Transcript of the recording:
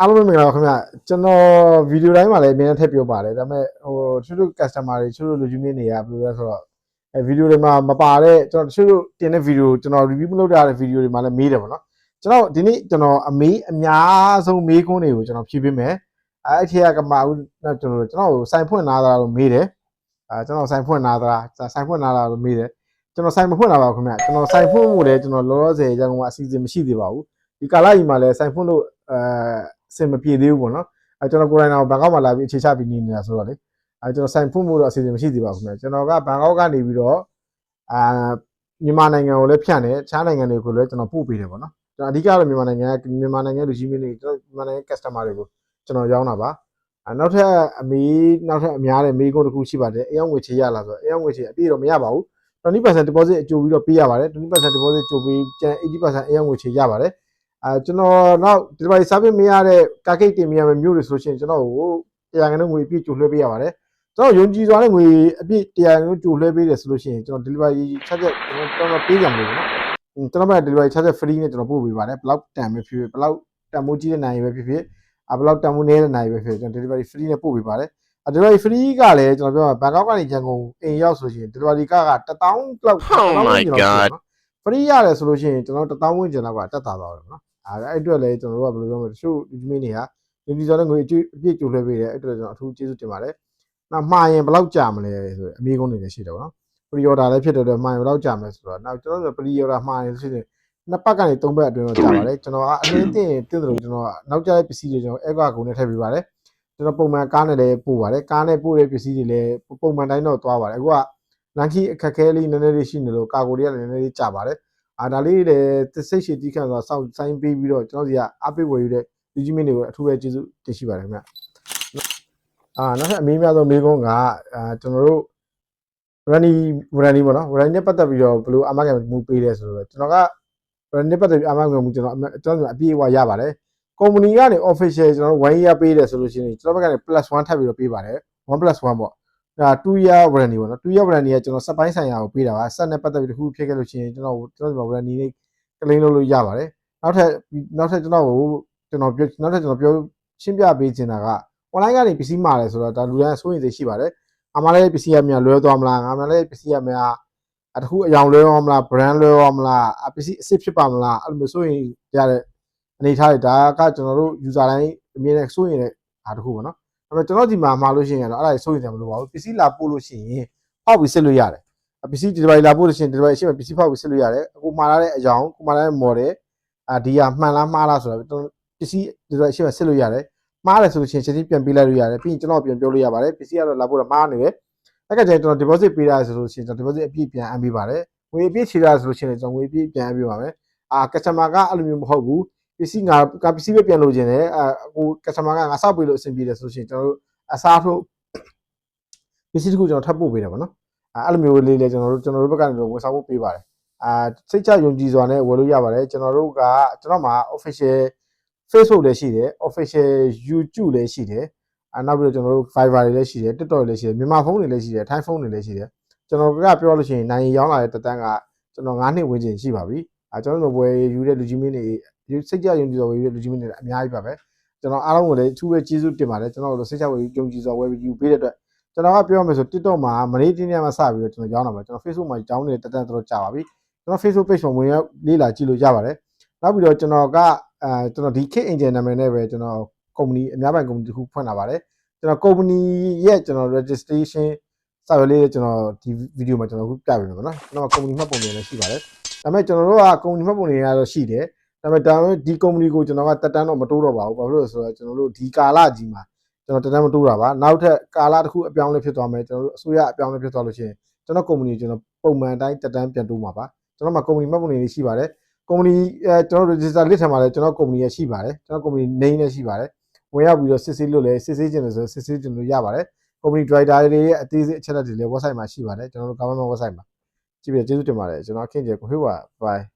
အားလုံးပဲမင်္ဂလာပါခင်ဗျကျွန်တော်ဗီဒီယိုတိုင်းမှာလည်းအမြဲတမ်းထည့်ပြောပါတယ်ဒါပေမဲ့ဟိုတချို့ customer တွေတချို့လူကြီးမင်းတွေကဘယ်လိုလဲဆိုတော့အဲဗီဒီယိုတွေမှာမပါတဲ့ကျွန်တော်တချို့တင်တဲ့ဗီဒီယိုကျွန်တော် review မလုပ်ရတဲ့ဗီဒီယိုတွေမှာလည်းမေးတယ်ပေါ့နော်ကျွန်တော်ဒီနေ့ကျွန်တော်အမေးအများဆုံးမေးခွန်းတွေကိုကျွန်တော်ဖြေပေးမယ်အဲအဲ့ဒီကကမဦးကျွန်တော်ကျွန်တော်စိုင်ဖွင့်လာတာလို့မေးတယ်အဲကျွန်တော်စိုင်ဖွင့်လာတာစိုင်ဖွင့်လာတာလို့မေးတယ်ကျွန်တော်စိုင်မဖွင့်လာပါဘူးခင်ဗျကျွန်တော်စိုင်ဖွင့်ဖို့လည်းကျွန်တော်လောလောဆယ်ရန်ကုန်မှာအစီအစဉ်မရှိသေးပါဘူးဒီကာလကြီးမှာလည်းစိုင်ဖွင့်လို့အဲ အဆင်မပြေသေးဘူးပေါ့နော်အဲကျွန်တော်ကိုယ်တိုင်တော့ဘန်ကောက်မှာလာပြီးအခြေချပြီးနေနေတာဆိုတော့လေအဲကျွန်တော်ဆိုင်ဖွင့်ဖို့တော့အစီအစဉ်မရှိသေးပါဘူးခင်ဗျကျွန်တော်ကဘန်ကောက်ကနေပြီးတော့အာမြန်မာနိုင်ငံကိုလည်းဖြန့်တယ်ခြားနိုင်ငံတွေကိုလည်းကျွန်တော်ပို့ပေးတယ်ပေါ့နော်ကျွန်တော်အဓိကတော့မြန်မာနိုင်ငံကမြန်မာနိုင်ငံလူကြီးမင်းတွေကျွန်တော်မြန်မာနိုင်ငံ customer တွေကိုကျွန်တော်ရောင်းတာပါအဲနောက်ထပ်အမေနောက်ထပ်အများတဲ့မေးခွန်းတစ်ခုရှိပါတယ်အယောင်ငွေချေရလာဆိုတော့အယောင်ငွေချေအပြည့်တော့မရပါဘူး20% deposit အကျိုးပြီးတော့ပေးရပါတယ်20% deposit ကြိုပြီးကျန်80%အယောင်ငွေချေရပါတယ် အဲကျွန်တော်နောက် delivery service မရတဲ့ကာကိတ်တင်မရမယ့်မျိုးတွေဆိုရှင်ကျွန်တော်ကိုတရားငွေငွေအပြည့်ကြိုလွှဲပေးရပါတယ်ကျွန်တော်ယုံကြည်စွာနဲ့ငွေအပြည့်တရားငွေကြိုလွှဲပေးတယ်ဆိုလို့ရှိရင်ကျွန်တော် delivery charge ကျွန်တော်ပေးကြမှာလို့နော်ကျွန်တော်က delivery charge free နဲ့ကျွန်တော်ပို့ပေးပါတယ်ဘလောက်တန်ပဲဖြစ်ဖြစ်ဘလောက်တန်မိုးကြီးတဲ့နိုင်ပဲဖြစ်ဖြစ်အဘလောက်တန်မိုးနည်းတဲ့နိုင်ပဲဖြစ်ဖြစ်ကျွန်တော် delivery free နဲ့ပို့ပေးပါတယ်အ delivery free ကလည်းကျွန်တော်ပြောမှာဘန်ကောက်ကနေရန်ကုန်အိမ်ရောက်ဆိုရှင် delivery ကက1000လောက် Oh my god free ရတယ်ဆိုလို့ရှိရင်ကျွန်တော်1000ဝန်းကျင်လောက်ကတက်တာပါတော့နော်အဲအဲ့အတွက်လည်းကျွန်တော်တို့ကဘယ်လိုပြောမလဲတချို့ဒီမင်းတွေကဒီဒီဇော်နဲ့ငွေအပြည့်အပြည့်ကြိုလွှဲပေးတယ်အဲ့အတွက်ကျွန်တော်အထူးကျေးဇူးတင်ပါတယ်နောက်မှားရင်ဘယ်လောက်ကြာမလဲဆိုအမေးကုန်းတွေလည်းရှိတယ်ပေါ့နော် pre order လည်းဖြစ်တဲ့အတွက်မှားရင်ဘယ်လောက်ကြာမလဲဆိုတော့နောက်ကျွန်တော်တို့ pre order မှားရင်ဆိုရင်နှစ်ပတ်ကနေသုံးပတ်အတွင်းတော့ကြာပါတယ်ကျွန်တော်ကအလင်းတင်တင်တယ်လို့ကျွန်တော်ကနောက်ကျတဲ့ပစ္စည်းတွေကျွန်တော် air ကုန်းနဲ့ထည့်ပေးပါတယ်ကျွန်တော်ပုံမှန်ကားနဲ့လည်းပို့ပါတယ်ကားနဲ့ပို့တဲ့ပစ္စည်းတွေလည်းပုံမှန်တိုင်းတော့သွားပါတယ်အခုက လန်ခီအခက်ခဲလေးနည်းနည်းလေးရှိနေလို့ကာကိုတွေကလည်းနည်းနည်းလေးကြာပါတယ်အာဒါလေးတွေစိတ်ရှိတီးခံဆိုစောင့်ဆိုင်ပေးပြီးတော့ကျွန်တော်စီကအပိတ်ဝယ်ယူတဲ့လူကြီးမင်းတွေကိုအထူးပဲကျေးဇူးတင်ရှိပါတယ်ခင်ဗျအာနောက်ထပ်အမေးများဆုံးမေးခွန်းကအာကျွန်တော်တို့ runny runny ပေါ့နော် runny နဲ့ပတ်သက်ပြီးတော့ဘယ်လိုအမကန်မှုပေးလဲဆိုတော့ကျွန်တော်က runny နဲ့ပတ်သက်ပြီးအမကန်မှုကျွန်တော်ကျွန်တော်အပြည့်အဝရပါတယ် company ကနေ official ကျွန်တော်1 year ပေးတယ်ဆိုလို့ရှိရင်ကျွန်တော်ဘက်ကနေ plus 1ထပ်ပြီးတော့ပေးပါတယ်1 plus 1ပေါ့ ဒါ2 year warranty ပေါ့နော်2 year warranty ကကျွန်တော်စက်ပိုင်းဆိုင်ရာကိုပေးတာပါစက်နဲ့ပတ်သက်ပြီးတစ်ခုဖြစ်ခဲ့လို့ရှိရင်ကျွန်တော်ကျွန်တော် warranty လေး claim လုပ်လို့ရပါတယ်နောက်ထပ်နောက်ထပ်ကျွန်တော်ကိုကျွန်တော်ပြောနောက်ထပ်ကျွန်တော်ပြောရှင်းပြပေးချင်တာက online ကနေပစ္စည်းမှာတယ်ဆိုတော့ဒါလူတိုင်းစိုးရင်စိတ်ရှိပါတယ်အမှလည်းပစ္စည်းရမြလွဲသွားမလားငါမှလည်းပစ္စည်းရမြအတခုအယောင်လွဲသွားမလား brand လွဲသွားမလားအပစ္စည်းအစ်စ်ဖြစ်ပါမလားအဲ့လိုမျိုးစိုးရင်ရတဲ့အနေထားတွေဒါကကျွန်တော်တို့ user တိုင်းအမြင်နဲ့စိုးရင်တဲ့အားတခုပေါ့နော်ဒါ ပေမဲ့ကျွန်တော်ဒီမှာမှာလို့ရှိရင်တော့အဲ့ဒါစိုးရင်တယ်မလို့ပါဘူးပစ္စည်းလာပို့လို့ရှိရင်ပေါက်ပြီးစစ်လို့ရတယ်ပစ္စည်း delivery လာပို့လို့ရှိရင် delivery ရှိမှပစ္စည်းဖောက်ပြီးစစ်လို့ရတယ်အခုမှာလာတဲ့အကြောင်းကိုမှာလာတဲ့ model အာဒီဟာမှန်လားမှားလားဆိုတော့ပစ္စည်း delivery ရှိမှစစ်လို့ရတယ်မှားတယ်ဆိုလို့ရှိရင်ချက်ချင်းပြန်ပေးလိုက်လို့ရတယ်ပြီးရင်ကျွန်တော်ပြန်ပြောလို့ရပါတယ်ပစ္စည်းကတော့လာပို့တော့မှားနေတယ်အဲ့ကကျရင်ကျွန်တော် deposit ပေးတာဆိုလို့ရှိရင်ကျွန်တော် deposit အပြည့်ပြန်အမ်းပေးပါတယ်ငွေအပြည့်ချေတာဆိုလို့ရှိရင်ကျွန်တော်ငွေအပြည့်ပြန်အမ်းပေးပါမယ်အာ customer ကအဲ့လိုမျိုးမဟုတ်ဘူး ပစ္စည်းငါကပစ္စည်းပဲပြန်လို့ခြင်းတယ်အာဟို customer ကငါစောက်ပေးလို့အဆင်ပြေတယ်ဆိုလို့ရှိရင်ကျွန်တော်တို့အစားထိုးပစ္စည်းတစ်ခုကျွန်တော်ထပ်ပို့ပေးတယ်ပေါ့နော်အဲ့လိုမျိုးလေးလေကျွန်တော်တို့ကျွန်တော်တို့ဘက်ကနေဝန်ဆောင်မှုပေးပါတယ်အာစိတ်ချယုံကြည်စွာနဲ့ဝယ်လို့ရပါတယ်ကျွန်တော်တို့ကကျွန်တော်မှာ official Facebook လည်းရှိတယ် official YouTube လည်းရှိတယ်အဲနောက်ပြီးတော့ကျွန်တော်တို့ Fiverr တွေလည်းရှိတယ် TikTok တွေလည်းရှိတယ်မြန်မာဖုန်းတွေလည်းရှိတယ် Thai ဖုန်းတွေလည်းရှိတယ်ကျွန်တော်ကပြောလို့ရှိရင်နိုင်ရောင်းလာတဲ့တက်တန်းကကျွန်တော်9နှစ်ဝန်းကျင်ရှိပါပြီ အဲကျွန်တော်တို့ဘွယ်ယူတဲ့လူကြီးမင်းတွေစိတ်ကြယုံကြည်စွာဝယ်ယူတဲ့လူကြီးမင်းတွေအများကြီးပါပဲကျွန်တော်အားလုံးကိုလည်းအထူးပဲကျေးဇူးတင်ပါတယ်ကျွန်တော်တို့စိတ်ချဝယ်ယူယုံကြည်စွာဝယ်ယူပေးတဲ့အတွက်ကျွန်တော်ကပြောမယ်ဆို TikTok မှာမနေ့တင်းနေ့မှာစပြီးတော့ကျွန်တော်ရောင်းတာပါကျွန်တော် Facebook မှာကြောင်းနေတဲ့တက်တန်းတော်ကြာပါပြီကျွန်တော် Facebook page မှာဝင်ရောက်လေးလာကြည့်လို့ရပါတယ်နောက်ပြီးတော့ကျွန်တော်ကအဲကျွန်တော်ဒီ Kit Angel နာမည်နဲ့ပဲကျွန်တော် company အများပိုင် company တစ်ခုဖွင့်လာပါတယ်ကျွန်တော် company ရဲ့ကျွန်တော် registration စာရွက်လေးကျွန်တော်ဒီ video မှာကျွန်တော်ခုပြပေးမယ်ပေါ့နော်ကျွန်တော် company မှတ်ပုံတွေလည်းရှိပါတယ် ဒါပေမဲ့ကျွန်တော်တို့က company မှတ်ပုံတွေကတော့ရှိတယ်ဒါပေမဲ့ဒါပေမဲ့ဒီ company ကိုကျွန်တော်ကတက်တန်းတော့မတိုးတော့ပါဘူးဘာဖြစ်လို့လဲဆိုတော့ကျွန်တော်တို့ဒီကာလကြီးမှာကျွန်တော်တက်တန်းမတိုးတာပါနောက်ထပ်ကာလတစ်ခုအပြောင်းလဲဖြစ်သွားမယ်ကျွန်တော်တို့အစိုးရအပြောင်းလဲဖြစ်သွားလို့ရှိရင်ကျွန်တော် company ကျွန်တော်ပုံမှန်အတိုင်းတက်တန်းပြန်တိုးမှာပါကျွန်တော်မှာ company မှတ်ပုံတွေရှိပါတယ် company အဲကျွန်တော် register လစ်ထမှာလဲကျွန်တော် company ရရှိပါတယ်ကျွန်တော် company name နဲ့ရှိပါတယ်ဝင်ရောက်ပြီးတော့စစ်ဆေးလို့လည်းစစ်ဆေးခြင်းလို့ဆိုစစ်ဆေးခြင်းလို့ရပါတယ် company driver တွေရဲ့အသေးစိတ်အချက်အလက်တွေလည်း website မှာရှိပါတယ်ကျွန်တော်တို့ government website မှာ ကြည့်ပြီးကျေးဇူးတင်ပါတယ်ကျွန်တော်အခင်းကျကိုဟေးပါ bye